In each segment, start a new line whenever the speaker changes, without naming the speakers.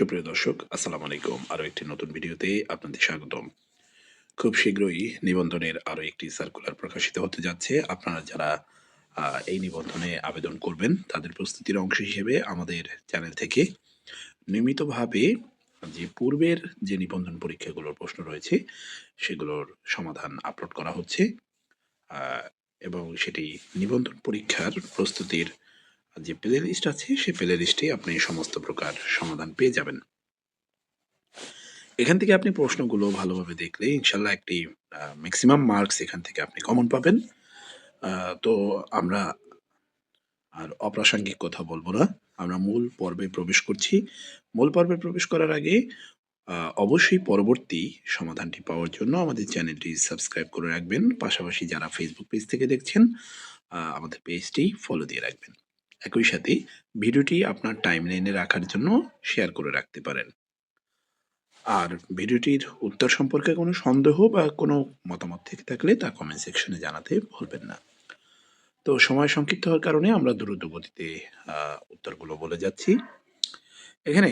সুপ্রিয় দর্শক, আসসালামু আলাইকুম। আরও একটি নতুন ভিডিওতে আপনাদের স্বাগতম। খুব শীঘ্রই নিবন্ধনের আরও একটি সার্কুলার প্রকাশিত হতে যাচ্ছে। আপনারা যারা এই নিবন্ধনে আবেদন করবেন, তাদের প্রস্তুতির অংশ হিসেবে আমাদের চ্যানেল থেকে নিয়মিতভাবে যে পূর্বের যে নিবন্ধন পরীক্ষাগুলোর প্রশ্ন রয়েছে, সেগুলোর সমাধান আপলোড করা হচ্ছে। এবং সেটি নিবন্ধন পরীক্ষার প্রস্তুতির যে প্লে লিস্ট আছে, সেই প্লে লিস্টে আপনি সমস্ত প্রকার সমাধান পেয়ে যাবেন। এখান থেকে আপনি প্রশ্নগুলো ভালোভাবে দেখলে ইনশাল্লাহ একটি ম্যাক্সিমাম মার্কস এখান থেকে আপনি কমন পাবেন। তো আমরা আর অপ্রাসঙ্গিক কথা বলব না। আমরা মূল পর্বে প্রবেশ করছি। মূল পর্বে প্রবেশ করার আগে অবশ্যই পরবর্তী সমাধানটি পাওয়ার জন্য আমাদের চ্যানেলটি সাবস্ক্রাইব করে রাখবেন। পাশাপাশি যারা ফেসবুক পেজ থেকে দেখছেন আমাদের পেজটি ফলো দিয়ে রাখবেন। একই সাথে ভিডিওটি আপনার টাইমলাইনে রাখার জন্য শেয়ার করে রাখতে পারেন। আর ভিডিওটির উত্তর সম্পর্কে কোনো সন্দেহ বা কোনো মতামত থেকে থাকলে তা কমেন্ট সেকশনে জানাতে ভুলবেন না। তো সময় সংক্ষিপ্ত হওয়ার কারণে আমরা দ্রুত গতিতে উত্তরগুলো বলে যাচ্ছি। এখানে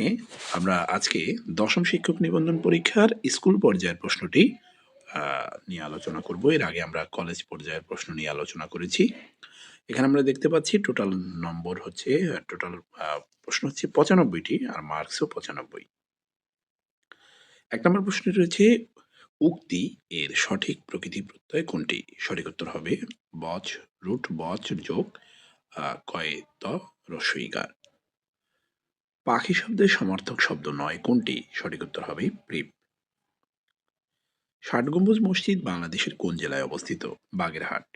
আমরা আজকে দশম শিক্ষক নিবন্ধন পরীক্ষার স্কুল পর্যায়ের প্রশ্নটি নিয়ে আলোচনা করব। এর আগে আমরা কলেজ পর্যায়ের প্রশ্ন নিয়ে আলোচনা করেছি। এখানে আমরা দেখতে পাচ্ছি টোটাল নম্বর হচ্ছে টোটাল প্রশ্ন হচ্ছে পঁচানব্বইটি আর মার্কসও পঁচানব্বই। এক নম্বর প্রশ্নে রয়েছে, উক্তি এর সঠিক প্রকৃতি প্রত্যয় কোনটি? সঠিক উত্তর হবে বচ রুট বচ যোগ কয় ত পাখি শব্দের সমার্থক শব্দ নয় কোনটি? সঠিক উত্তর হবে প্রিপ। ষাট গম্বুজ মসজিদ বাংলাদেশের কোন জেলায় অবস্থিত? Bagerhat.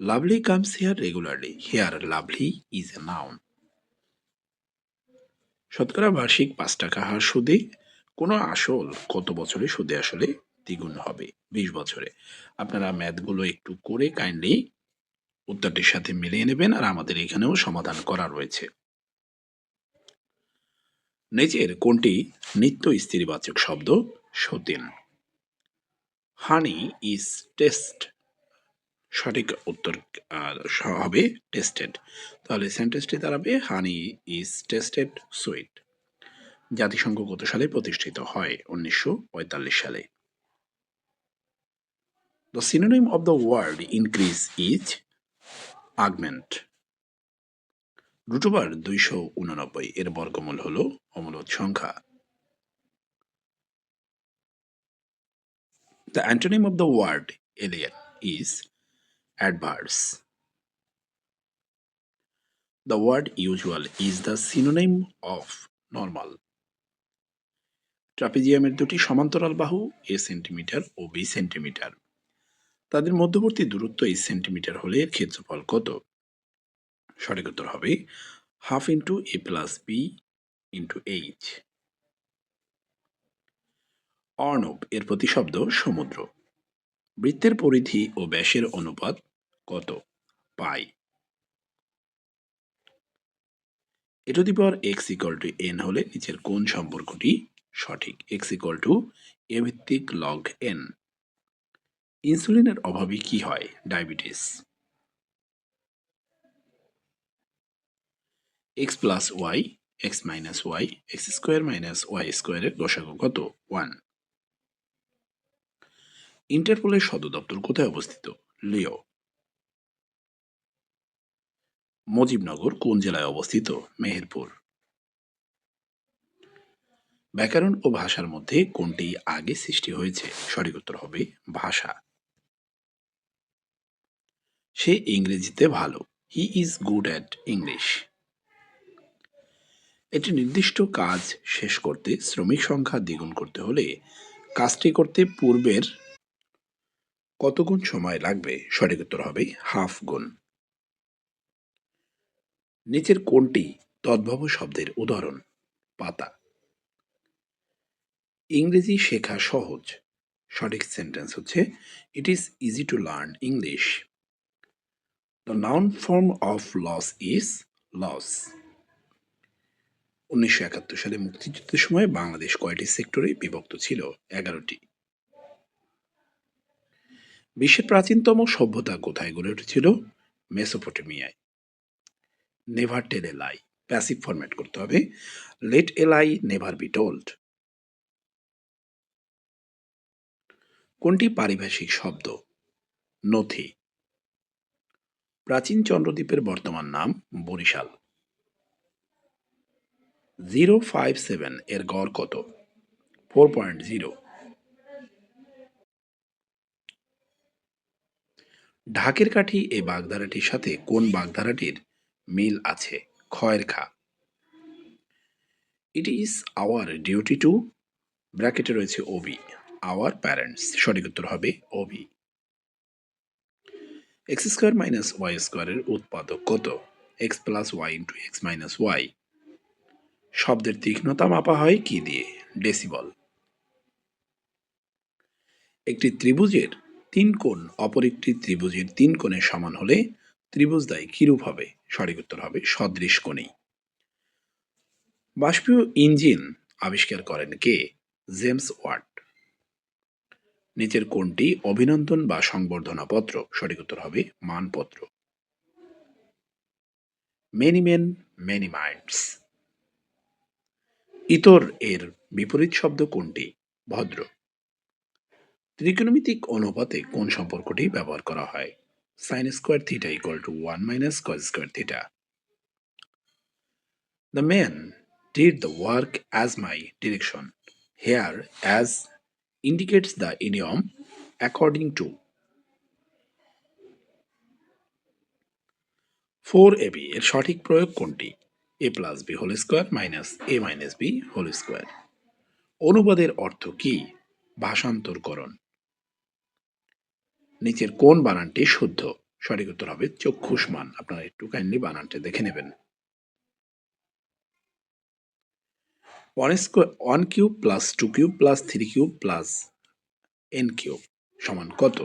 Lovely comes here regularly here lovely is a noun শতকরা বার্ষিক পাঁচ টাকা হার সুদে কোনো আসল কত বছরে সুদে আসলে দ্বিগুণ হবে? বিশ বছরে। আপনারা ম্যাথগুলো একটু করে কাইন্ডলি উত্তরটির সাথে মিলিয়ে নেবেন আর আমাদের এখানেও সমাধান করা রয়েছে। নিচের কোনটি নিত্য স্ত্রীবাচক শব্দ? সতীন। হানি ইজ টেস্ট সঠিক উত্তর হবে টেস্টেড তাহলে সেন্টেন্সটি দাঁড়াবে হানি ইজ টেস্টেড সুইট জাতিসংঘ কত সালে প্রতিষ্ঠিত হয়? উনিশশো পঁয়তাল্লিশ সালে। The synonym of the word increase is augment root over দুইশো উননব্বই, এর বর্গমূল হল অমূলত সংখ্যা। The antonym of the word alien is adverse The word usual is the synonym of normal. ট্রাপিজিয়ামের দুটি সমান্তরাল বাহু এ সেন্টিমিটার ও বি সেন্টিমিটার তাদের মধ্যবর্তী দূরত্ব এই সেন্টিমিটার হলে ক্ষেত্রফল কত? সঠিক উত্তর হবে half into A plus B into H Arnab এর প্রতিশব্দ সমুদ্র। বৃত্তের পরিধি ও ব্যাসের অনুপাত কত? Pi. A to the power X equal to N হলে নিচের কোন সম্পর্কটি সঠিক। এক্স ইকুয়াল টু এ ভিত্তিক লগ এন। ইনসুলিনের অভাবে কি হয়? Diabetes. X plus Y, X minus Y, X square minus Y স্কোয়ারের দশাগু কত? ওয়ান। ইন্টারপোলের সদর দপ্তর কোথায় অবস্থিত? লিও। মুজিবনগর কোন জেলায় অবস্থিত? মেহেরপুর। ব্যাকরণ ও ভাষার মধ্যে কোনটি আগে সৃষ্টি হয়েছে? সঠিক উত্তর হবে ভাষা। সে ইংরেজিতে ভালো। He is good at English একটি নির্দিষ্ট কাজ শেষ করতে শ্রমিক সংখ্যা দ্বিগুণ করতে হলে কাজটি করতে পূর্বের কত গুণ সময় লাগবে? সঠিক উত্তর হবে হাফ গুণ। নিচের কোনটি তদ্ভব শব্দের উদাহরণ, পাতা। ইংরেজি শেখা সহজ। সঠিক সেন্টেন্স হচ্ছে it is easy to learn English the noun form of loss is loss উনিশশো একাত্তর সালে মুক্তিযুদ্ধের সময় বাংলাদেশ কয়টি সেক্টরে বিভক্ত ছিল? এগারোটি। বিশ্বের প্রাচীনতম সভ্যতা কোথায় গড়ে উঠেছিল? মেসোপটেমিয়ায়। Never tell a lie. Passive format করতে হবে। লেট এলাই নেভার বি টোল্ড। কোনটি পারিভাষিক শব্দ? নথি। প্রাচীন চন্দ্রদ্বীপের বর্তমান নাম বরিশাল। জিরো ফাইভ সেভেন এর গড় কত? Four point zero. ঢাকের কাঠি এই বাগধারাটির সাথে কোন বাগধারাটির মিল আছে? খয়ের খা। It is our duty to ব্র্যাকেটে রয়েছে ওবি আওয়ার প্যারেন্টস সঠিক উত্তর হবে obey X square minus Y স্কোয়ারের উৎপাদক কত? X plus Y into X minus Y শব্দের তীক্ষ্ণতা মাপা হয় কি দিয়ে? ডেসিবল একটি ত্রিভুজের তিন কোণ, অপর একটি ত্রিভুজের তিন কোণের সমান হলে ত্রিভুজ দ্বয় কিরূপ হবে? সঠিক উত্তর হবে সদৃশ কোণেই। বাষ্পীয় ইঞ্জিন আবিষ্কার করেন কে? James watt. নিচের কোনটি অভিনন্দন বা সংবর্ধনা পত্র সঠিক উত্তর হবে মানপত্র। Many men, many minds. ইতর এর বিপরীত শব্দ কোনটি ভদ্র। ত্রিকোণমিতিক অনুপাতে কোন সম্পর্কটি ব্যবহার করা হয়? Sine square theta equal to one minus cos square theta The man did the work as my direction. Here, as indicates the idiom according to. 4ab এর সঠিক প্রয়োগ কোনটি? A plus B whole square minus A minus B whole square অনুবাদের অর্থ কি? ভাষান্তরকরণ। নিচের কোন বানানটি শুদ্ধ? সঠিক উত্তর হবে চক্ষুষ্মান। আপনারা একটু কাইন্ডলি বানানটি দেখে নেবেন। One cube plus two cube plus three cube plus N cube সমান কত?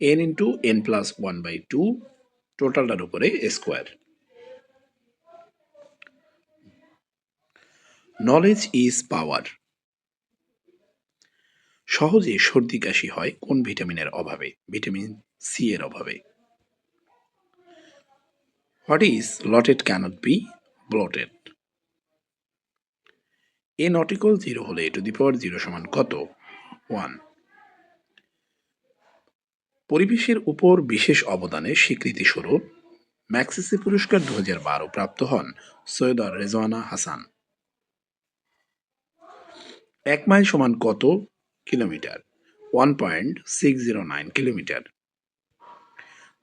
N into N plus one by two টোটালটার উপরে স্কোয়ার নলেজ ইজ পাওয়ার সহজে সর্দি কাশি হয় কোন ভিটামিনের অভাবে, ভিটামিন সি এর অভাবে? What is allotted cannot be blotted A not equal zero হলে টু দি পাওয়ার জিরো সমান কত? ওয়ান পরিবেশের উপর বিশেষ অবদানের স্বীকৃতি স্বরূপ ম্যাক্সিসি পুরস্কার দু বারো প্রাপ্ত হন সৈয়দ রেজওয়ানা হাসান। এক মাইল সমান কত? Kilometre one point six zero nine kilometre.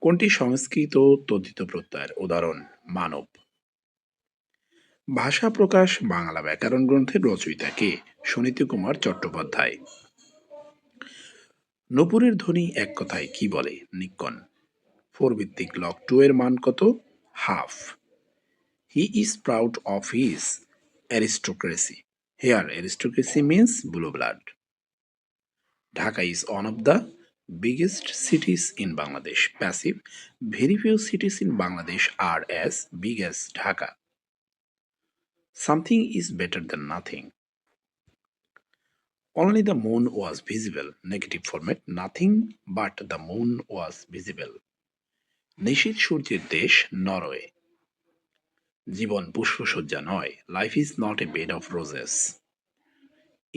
কোনটি সংস্কৃত তদ্ধিত প্রত্যয়ের উদাহরণ? মানব। ভাষা প্রকাশ, বাংলা ব্যাকরণ গ্রন্থের রচয়িতা কে? সুনীতি কুমার চট্টোপাধ্যায়। নপুরের ধ্বনি এক কথায় কি বলে? নিকন ফোর ভিত্তিক লক টু এর মান কত? Half. He is proud of his aristocracy here aristocracy means blue blood Dhaka is one of the biggest cities in Bangladesh. Passive, very few cities in Bangladesh are as big as Dhaka. Something is better than nothing. Only the moon was visible. Negative format, nothing but the moon was visible. নিশীত সূর্যের দেশ Norway জীবন পুষ্পসজ্জা নয় life is not a bed of roses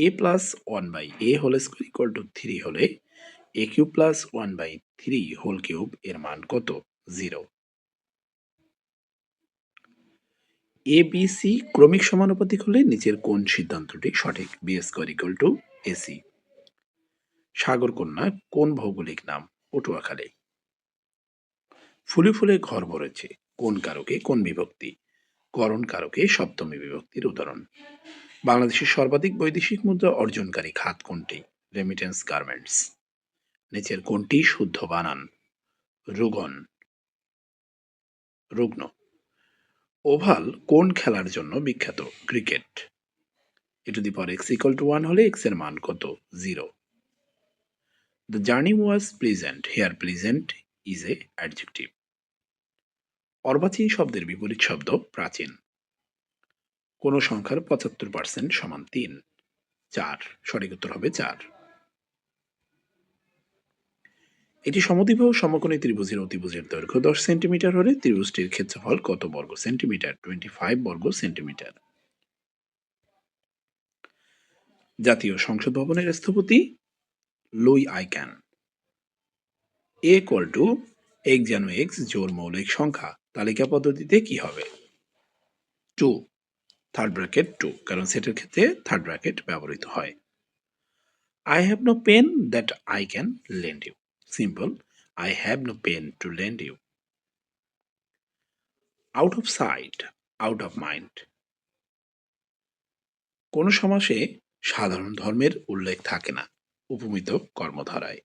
A plus one by A whole square equal to three হলে A cube plus one by three whole cube এর মান কত? জিরো এ বি সি ক্রমিক সমানুপাতিক হলে নিচের কোন সিদ্ধান্তটি সঠিক। B square equal to AC সাগরকন্যা কোন ভৌগোলিক নাম? পটুয়াখালী। ফুলে ফুলে ঘর ভরেছে। কোন কারকে? কোন বিভক্তি? করণ কারকে সপ্তমী বিভক্তির উদাহরণ। বাংলাদেশের সর্বাধিক বৈদেশিক মুদ্রা অর্জনকারী খাত কোনটি? রেমিটেন্স গার্মেন্টস নিচের কোনটি শুদ্ধ বানান? রুগন। রুগ্ন। ওভাল কোন খেলার জন্য বিখ্যাত cricket? A to the power X equal to one হলে এক্সের মান কত? Zero. The journey was pleasant. Here pleasant is an adjective. অর্বাচীন শব্দের বিপরীত শব্দ প্রাচীন। কোন সংখ্যার পঁচাত্তর পার্সেন্ট সমান তিন। চার, সঠিক উত্তর হবে চার। এটি সমদ্বিবাহু সমকোণী ত্রিভুজের অতিভুজের দৈর্ঘ্য দশ সেন্টিমিটার হলে ত্রিভুজটির ক্ষেত্রফল কত বর্গ সেন্টিমিটার? টোয়েন্টি ফাইভ বর্গ সেন্টিমিটার। জাতীয় সংসদ ভবনের স্থপতি Louis I Kahn A equal to X যেন এক্স জোর মৌলিক সংখ্যা। তালিকা পদ্ধতিতে কি হবে? টু থার্ড ব্র্যাকেট টু কারণ সেটের ক্ষেত্রে থার্ড ব্র্যাকেট ব্যবহৃত হয়। I have no pen that I can lend you simple I have no pen to lend you out of sight out of mind কোন সমাসে সাধারণ ধর্মের উল্লেখ থাকে না, উপমিত কর্মধারায়।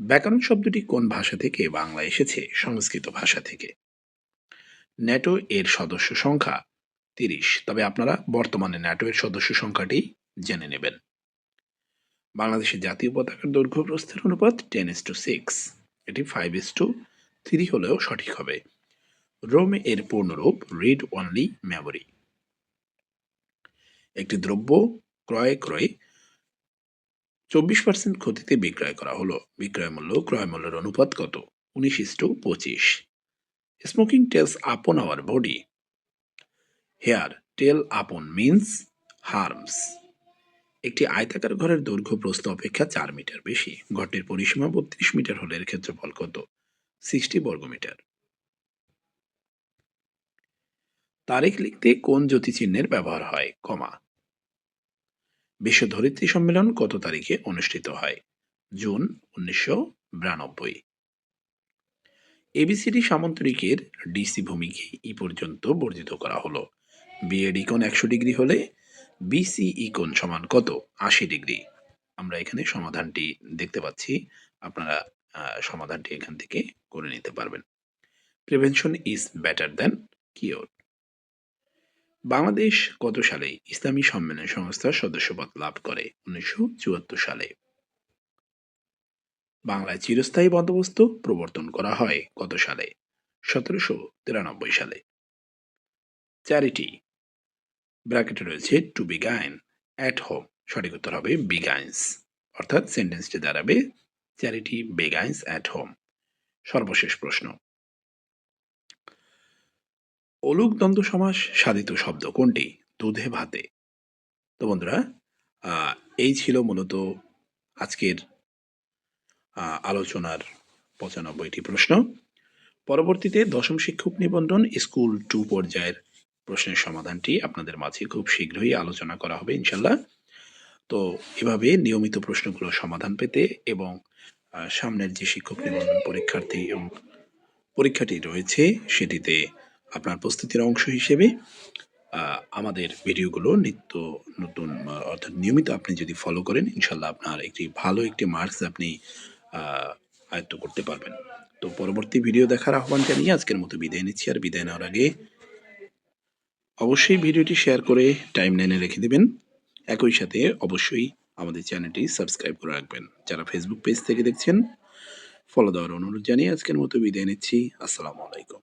ব্যাকরণ শব্দটি কোন ভাষা থেকে বাংলা এসেছে, সংস্কৃত ভাষা থেকে? ন্যাটো এর সদস্য সংখ্যা তিরিশ, তবে আপনারা বর্তমানে ন্যাটোয়ের সদস্য সংখ্যাটি জেনে নেবেন। বাংলাদেশের জাতীয় পতাকার দৈর্ঘ্য প্রস্থের অনুপাত টেন ইস টু সিক্স এটি ফাইভ ইস টু থ্রি হলেও সঠিক হবে। রোমে এর পূর্ণরূপ রিড অনলি মেমোরি একটি দ্রব্য ক্রয় ক্রয় চব্বিশ পার্সেন্ট ক্ষতিতে বিক্রয় করা হলো। বিক্রয় মূল্য, ক্রয় মূল্যের অনুপাত কত? উনিশ ইস টু পঁচিশ। Smoking tells upon our body here tell upon means harms একটি আয়তাকার ঘরের দৈর্ঘ্য প্রস্থ অপেক্ষা চার মিটার বেশি। ঘরটির পরিসীমা বত্রিশ মিটার হলে এর ক্ষেত্রফল কত? সিক্সটি বর্গমিটার তারিখ লিখতে কোন জ্যোতিচিহ্নের ব্যবহার হয়? কমা। বিশ্ব ধরিত্রী সম্মেলন কত তারিখে অনুষ্ঠিত হয়? জুন উনিশশো বিরানব্বই। এবিসিডি সামন্তরিকের ডিসি ভূমিকে ই পর্যন্ত বর্ধিত করা হলো। বিএড ইকন একশো ডিগ্রি হলে বিসি ইকন সমান কত? আশি ডিগ্রি। আমরা এখানে সমাধানটি দেখতে পাচ্ছি। আপনারা সমাধানটি এখান থেকে করে নিতে পারবেন। Prevention is better than cure Bangladesh কত সালে ইসলামী সম্মেলন সংস্থার সদস্যপদ লাভ করে? উনিশশো চুয়াত্তর সালে। বাংলায় চিরস্থায়ী বন্দোবস্ত প্রবর্তন করা হয় কত সালে? সতেরোশো তিরানব্বই সালে। চ্যারিটি ব্র্যাকেটে রয়েছে টু বিগাইন অ্যাট হোম সঠিক উত্তর হবে বিগাইন্স অর্থাৎ সেন্টেন্সটি দাঁড়াবে চ্যারিটি বিগাইন্স অ্যাট হোম সর্বশেষ প্রশ্ন। অলুক দ্বন্দ্ব সমাস সাধিত শব্দ কোনটি? দুধে, ভাতে। তো বন্ধুরা এই ছিল মূলত আজকের আলোচনার পঁচানব্বইটি প্রশ্ন। পরবর্তীতে দশম শিক্ষক নিবন্ধন স্কুল টু পর্যায়ের প্রশ্নের সমাধানটি আপনাদের মাঝে খুব শীঘ্রই আলোচনা করা হবে ইনশাল্লাহ তো এভাবে নিয়মিত প্রশ্নগুলোর সমাধান পেতে এবং সামনের যে শিক্ষক নিবন্ধন পরীক্ষার্থী এবং পরীক্ষাটি রয়েছে, সেটিতে আপনার প্রস্তুতির অংশ হিসেবে আমাদের ভিডিওগুলো নিত্য নতুন, অর্থাৎ নিয়মিত আপনি যদি ফলো করেন ইনশাল্লাহ আপনার একটি ভালো একটি মার্কস আপনি আয়ত্ত করতে পারবেন। তো পরবর্তী ভিডিও দেখার আহ্বান জানিয়ে আজকের মতো বিদায় নিচ্ছি। আর বিদায় নেওয়ার আগে অবশ্যই ভিডিওটি শেয়ার করে টাইম লাইনে রেখে দেবেন। একই সাথে অবশ্যই আমাদের চ্যানেলটি সাবস্ক্রাইব করে রাখবেন। যারা ফেসবুক পেজ থেকে দেখছেন ফলো দেওয়ার অনুরোধ জানিয়ে আজকের মতো বিদায় নিচ্ছি। আসসালামু আলাইকুম।